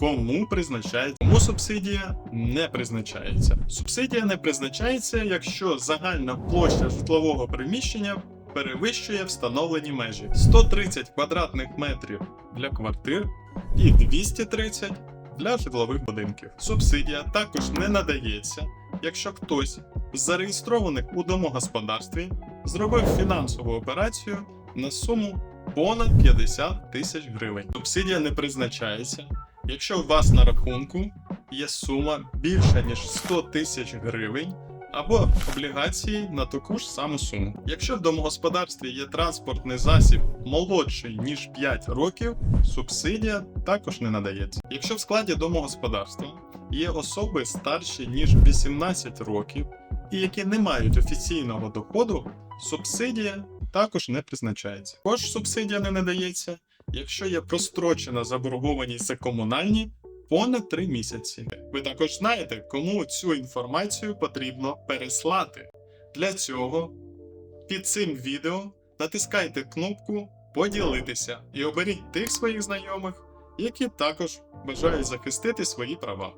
кому призначається, кому субсидія не призначається. Субсидія не призначається, якщо загальна площа житлового приміщення перевищує встановлені межі 130 квадратних метрів для квартир і 230 для житлових будинків. Субсидія також не надається, якщо хтось з зареєстрованих у домогосподарстві зробив фінансову операцію на суму понад 50 тисяч гривень. Субсидія не призначається, якщо у вас на рахунку є сума більша ніж 100 тисяч гривень. Або облігації на таку ж саму суму. Якщо в домогосподарстві є транспортний засіб молодший ніж 5 років, субсидія також не надається. Якщо в складі домогосподарства є особи старші ніж 18 років і які не мають офіційного доходу, субсидія також не призначається. Також субсидія не надається, якщо є прострочена заборгованість за комунальні понад 3 місяці. Ви також знаєте, кому цю інформацію потрібно переслати. Для цього під цим відео натискайте кнопку Поділитися і оберіть тих своїх знайомих, які також бажають захистити свої права.